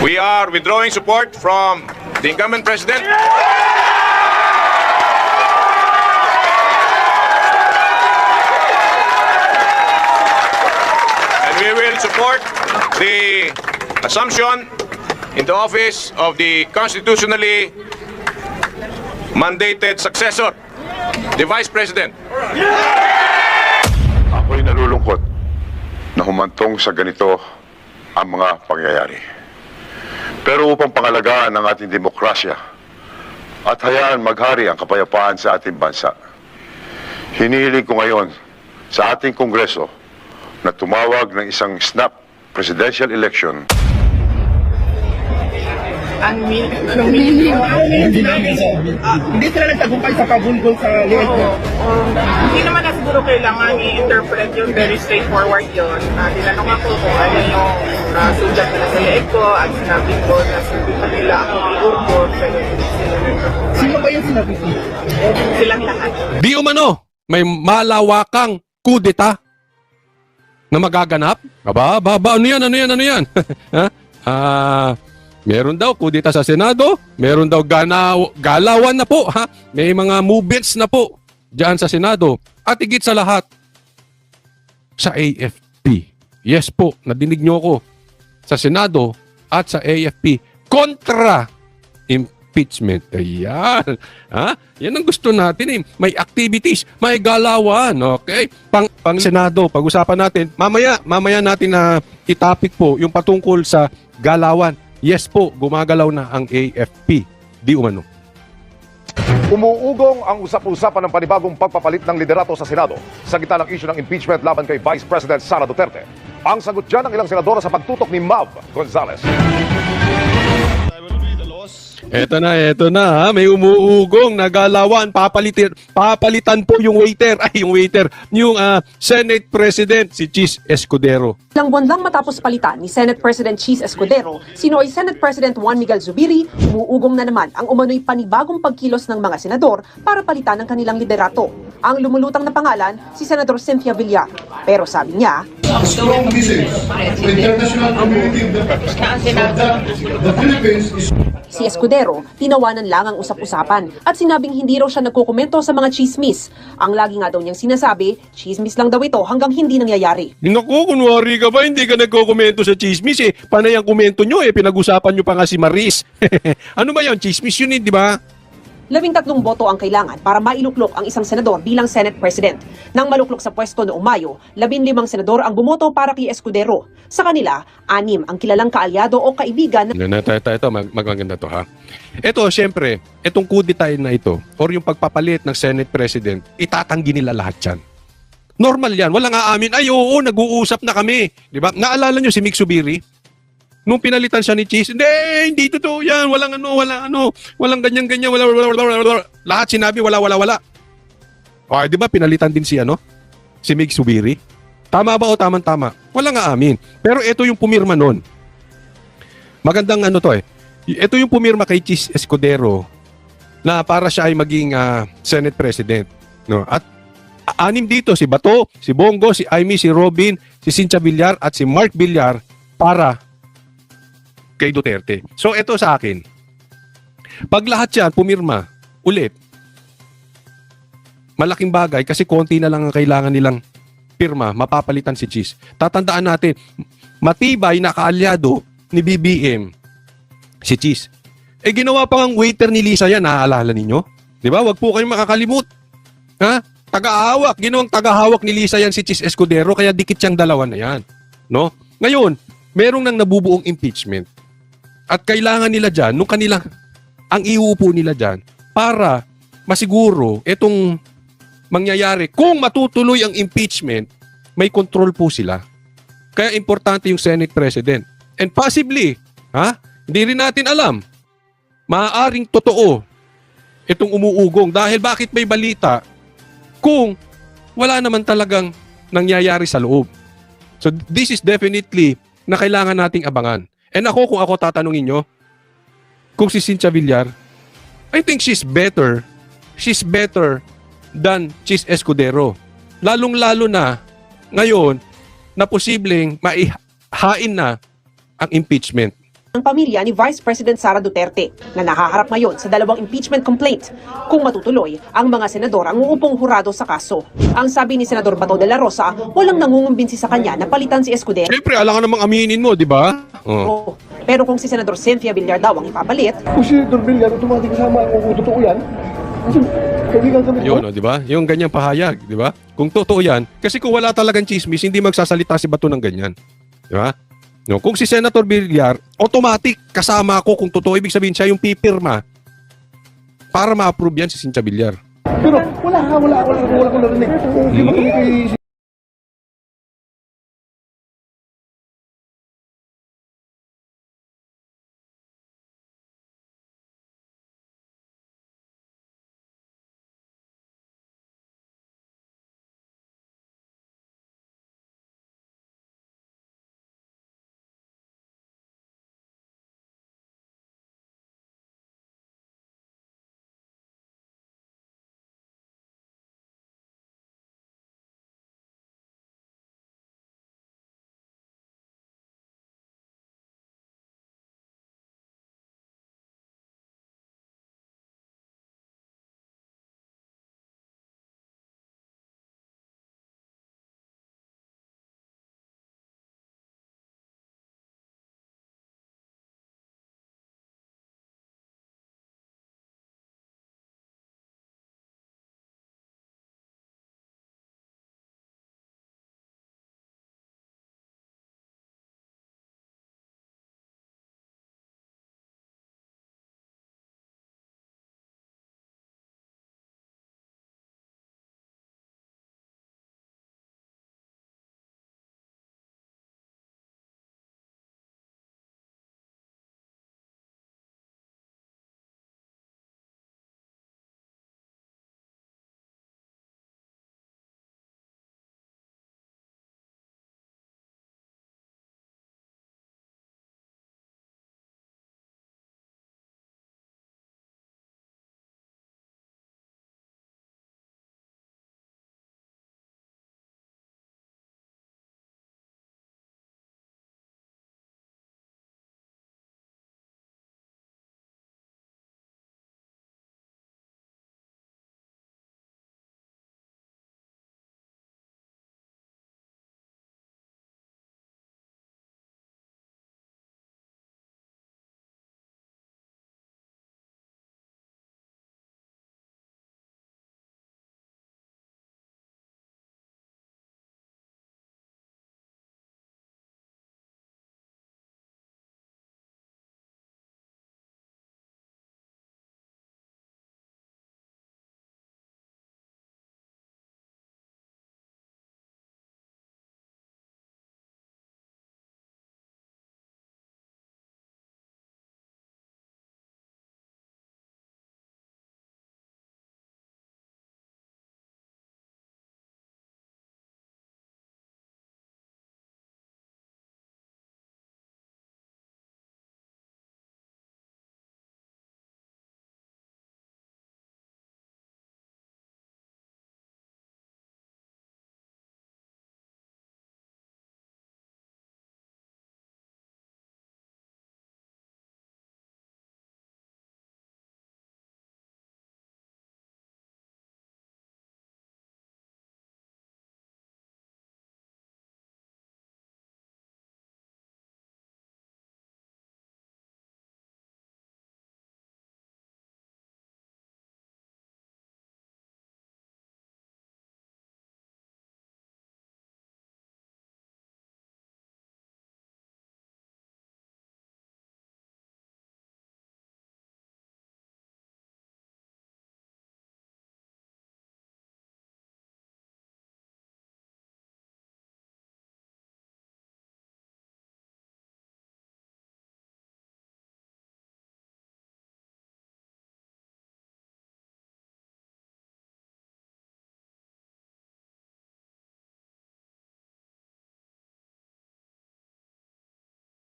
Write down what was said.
We are withdrawing support from the incumbent president. And we will support the assumption in the office of the constitutionally mandated successor, the Vice President. Ako'y nalulungkot na humantong sa ganito ang mga pangyayari. Pero upang pangalagaan ang ating demokrasya at hayaan maghari ang kapayapaan sa ating bansa, hinihiling ko ngayon sa ating Kongreso na tumawag ng isang snap presidential election ang min, hindi namin ah, hindi sila nagtagumpay sa pagulgol sa liit hindi naman na siguro kailangan i-interpret yun. Very straightforward yun. Uh, tinanong ako kung ano yung uh, sulat nila sa leeg ko at sinabi ko na sabi pa nila ako iurko. Pero hindi sila Sino ba yung sinabi ko? silang lahat. Di umano, may malawakang kudeta na magaganap. Aba, aba, aba, ano yan, ano yan, ano yan? ha? Ah, meron daw kudeta sa Senado, meron daw ganaw, galawan na po, ha? May mga movements na po diyan sa Senado. At higit sa lahat, sa AFP. Yes po, nadinig nyo ko. Sa Senado at sa AFP. Kontra impeachment. Ayan. Ha? Yan ang gusto natin eh. May activities, may galawan. Okay? Pang, pang Senado, pag-usapan natin. Mamaya, mamaya natin na itapik po yung patungkol sa galawan. Yes po, gumagalaw na ang AFP. Di umano. Umuugong ang usap-usapan ng panibagong pagpapalit ng liderato sa Senado sa gitna ng issue ng impeachment laban kay Vice President Sara Duterte. Ang sagot dyan ng ilang senadora sa pagtutok ni Mav Gonzales. Eto na, eto na ha. May umuugong na galawan. Papalitan, papalitan po yung waiter. Ay, yung waiter. Yung ah, Senate President, si Chis Escudero. Ilang buwan lang matapos palitan ni Senate President Cheese Escudero, sino ay Senate President Juan Miguel Zubiri, umuugong na naman ang umano'y panibagong pagkilos ng mga senador para palitan ang kanilang liderato. Ang lumulutang na pangalan, si Senador Cynthia Villar. Pero sabi niya, strong message to international community that the Philippines is si Escudero, tinawanan lang ang usap-usapan at sinabing hindi raw siya nagkokomento sa mga chismis. Ang lagi nga daw niyang sinasabi, chismis lang daw ito hanggang hindi nangyayari. Naku, kunwari ka ba, hindi ka nagko-komento sa chismis eh. Panay ang komento nyo eh, pinag-usapan nyo pa nga si Maris. ano ba yan? Chismis yun eh, di ba? Labing tatlong boto ang kailangan para mailuklok ang isang senador bilang Senate President. Nang maluklok sa pwesto noong Mayo, labing limang senador ang bumoto para kay Escudero. Sa kanila, anim ang kilalang kaalyado o kaibigan Ito, ito, ito, ito mag to ha. Ito, syempre, itong kudita na ito, or yung pagpapalit ng Senate President, itatanggi nila lahat yan. Normal yan. Walang aamin, ay oo, nag-uusap na kami. Di ba? Naalala nyo si Mick Subiri? Nung pinalitan siya ni Cheese, hindi, hindi totoo yan. Walang ano, walang ano, walang ganyan-ganyan, wala, wala, wala, wala, wala. Lahat sinabi, wala, wala, wala. O, di ba pinalitan din si ano? Si Mick Subiri? Tama ba o tamang-tama? Walang aamin. Pero ito yung pumirma nun. Magandang ano to eh. Ito yung pumirma kay Cheese Escudero na para siya ay maging ah, Senate President. No? At anim dito, si Bato, si Bongo, si Aimee, si Robin, si Cynthia Villar at si Mark Villar para kay Duterte. So ito sa akin. Pag lahat yan pumirma ulit, malaking bagay kasi konti na lang ang kailangan nilang pirma, mapapalitan si Cheese. Tatandaan natin, matibay na kaalyado ni BBM si Cheese. Eh ginawa pa ang waiter ni Lisa yan, naaalala ninyo? Di ba? Huwag po kayong makakalimut. Ha? Tagahawak. Ginawang tagahawak ni Lisa yan si Cheese Escudero, kaya dikit siyang dalawa na yan. No? Ngayon, merong nang nabubuong impeachment. At kailangan nila dyan, nung kanila, ang iuupo nila dyan, para masiguro itong mangyayari, kung matutuloy ang impeachment, may control po sila. Kaya importante yung Senate President. And possibly, ha? Hindi rin natin alam. Maaaring totoo itong umuugong dahil bakit may balita kung wala naman talagang nangyayari sa loob. So this is definitely na kailangan nating abangan. And ako kung ako tatanungin nyo, kung si Cynthia Villar, I think she's better. She's better than Chis Escudero. Lalong-lalo na ngayon na posibleng maihain na ang impeachment. ng pamilya ni Vice President Sara Duterte na nakaharap ngayon sa dalawang impeachment complaint kung matutuloy ang mga senador ang uupong hurado sa kaso. Ang sabi ni Senador Bato de la Rosa, walang nangungumbinsi sa kanya na palitan si Escudero. Siyempre, alangan namang aminin mo, di ba? Oh. Pero kung si Senador Cynthia Villar daw ang ipapalit, Kung si Dr. Villar, automatic kasama kung totoo yan. Kasi kaibigan kami. Yun, oh, di ba? Yung ganyang pahayag, di ba? Kung totoo yan, kasi kung wala talagang chismis, hindi magsasalita si Bato ng ganyan. Di ba? No, kung si Senator Villar, automatic kasama ako kung totoo. Ibig sabihin siya yung pipirma para ma-approve yan si Cynthia Villar. Pero wala ka, wala, wala, wala ko narinig. Hindi ba kami kay